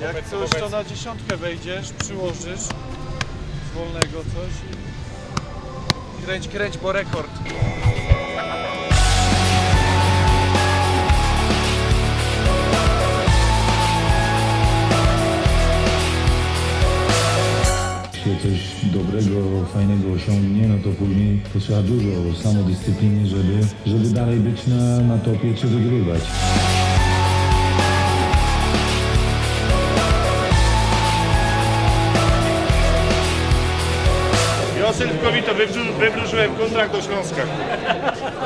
Jak coś, to na dziesiątkę wejdziesz, przyłożysz z wolnego coś i kręć, kręć, bo rekord. się coś dobrego, fajnego osiągnie, no to później potrzeba dużo samodyscypliny, żeby, żeby dalej być na, na topie czy wygrywać. Josylkowi to wywrzu- wywróżyłem kontrakt do Śląska.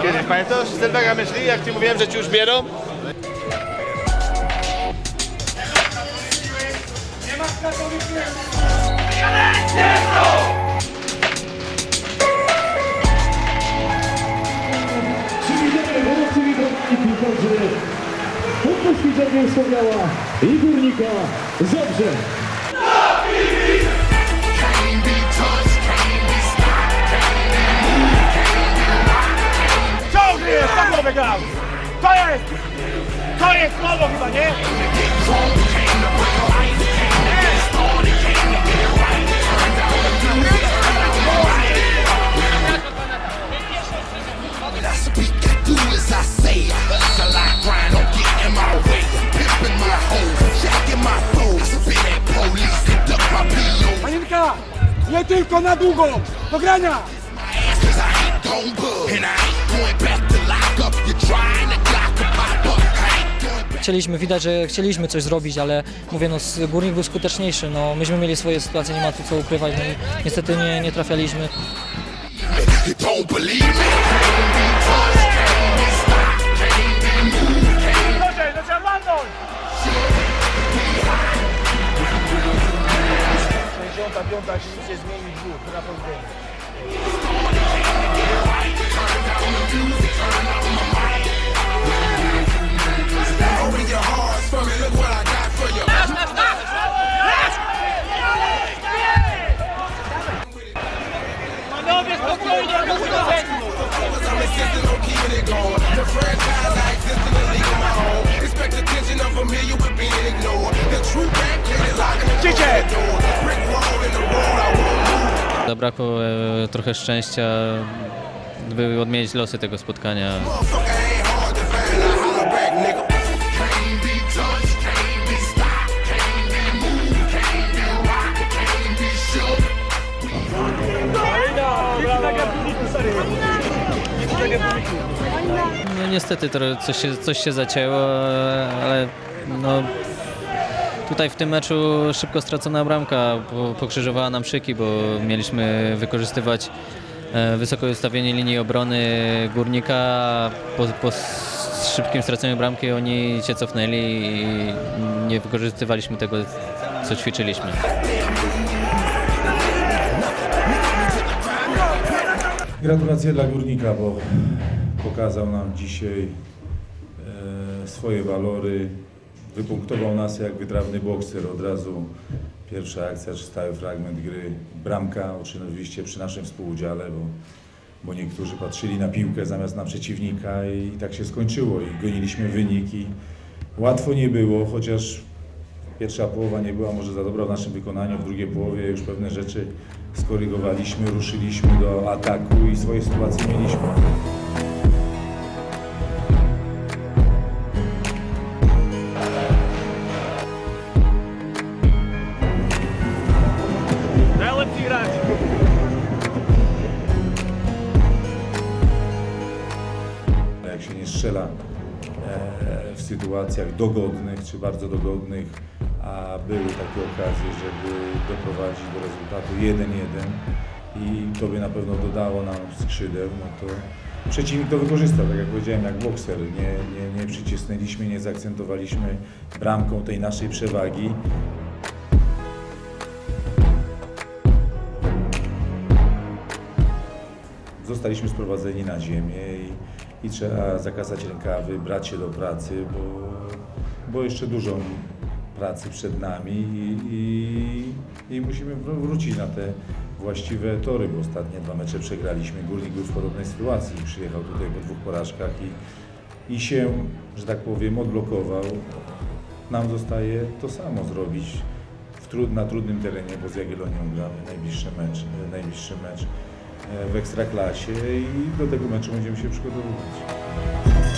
Kiedyś pamiętasz? Zeldaga myśli, jak ci mówiłem, że ci już bierą? Przywitamy gorącymi brawami piłkarzy Podpuszki Czerwień i Górnika Zabrze. Głowę grał! To jest! To jest słowo chyba, nie? That's what we can do I Chcieliśmy, widać, że chcieliśmy coś zrobić, ale mówię, no Górnik był skuteczniejszy, no myśmy mieli swoje sytuacje, nie ma tu co ukrywać, no i niestety nie, nie trafialiśmy. 65, jeśli nic nie zmieni, dwóch, na pewno. Zabrakło e, trochę szczęścia, by odmienić losy tego spotkania. No niestety coś się, coś się zacięło, ale no, tutaj w tym meczu szybko stracona bramka po- pokrzyżowała nam szyki, bo mieliśmy wykorzystywać e, wysoko ustawienie linii obrony górnika. Po, po szybkim straceniu bramki oni się cofnęli i nie wykorzystywaliśmy tego, co ćwiczyliśmy. Gratulacje dla Górnika, bo pokazał nam dzisiaj e, swoje walory. Wypunktował nas jak wytrawny bokser. Od razu pierwsza akcja, czy stały fragment gry. Bramka, oczywiście przy naszym współudziale, bo, bo niektórzy patrzyli na piłkę zamiast na przeciwnika i, tak się skończyło. I goniliśmy wynik i łatwo nie było, chociaż Pierwsza połowa nie była może za dobra w naszym wykonaniu, w drugiej połowie już pewne rzeczy skorygowaliśmy, ruszyliśmy do ataku i swoje sytuacje mieliśmy. Grać! Jak się nie strzela e, w sytuacjach dogodnych czy bardzo dogodnych, a były takie okazje, żeby doprowadzić do rezultatu 1-1 i to by na pewno dodało nam skrzydeł, no to przeciwnik to wykorzystał, tak jak powiedziałem, jak bokser. Nie, nie, nie przycisnęliśmy, nie zaakcentowaliśmy bramką tej naszej przewagi. Zostaliśmy sprowadzeni na ziemię i, i trzeba zakasać rękawy, brać się do pracy, bo, bo jeszcze dużo pracy przed nami i, i, i musimy wró- wrócić na te właściwe tory, bo ostatnie dwa mecze przegraliśmy. Górnik był w podobnej sytuacji, przyjechał tutaj po dwóch porażkach i, i się, że tak powiem, odblokował nam zostaje to samo zrobić w trud, na trudnym terenie, bo z Jagiellonią gramy najbliższy mecz, najbliższy mecz w Ekstraklasie i do tego meczu będziemy się przygotowywać.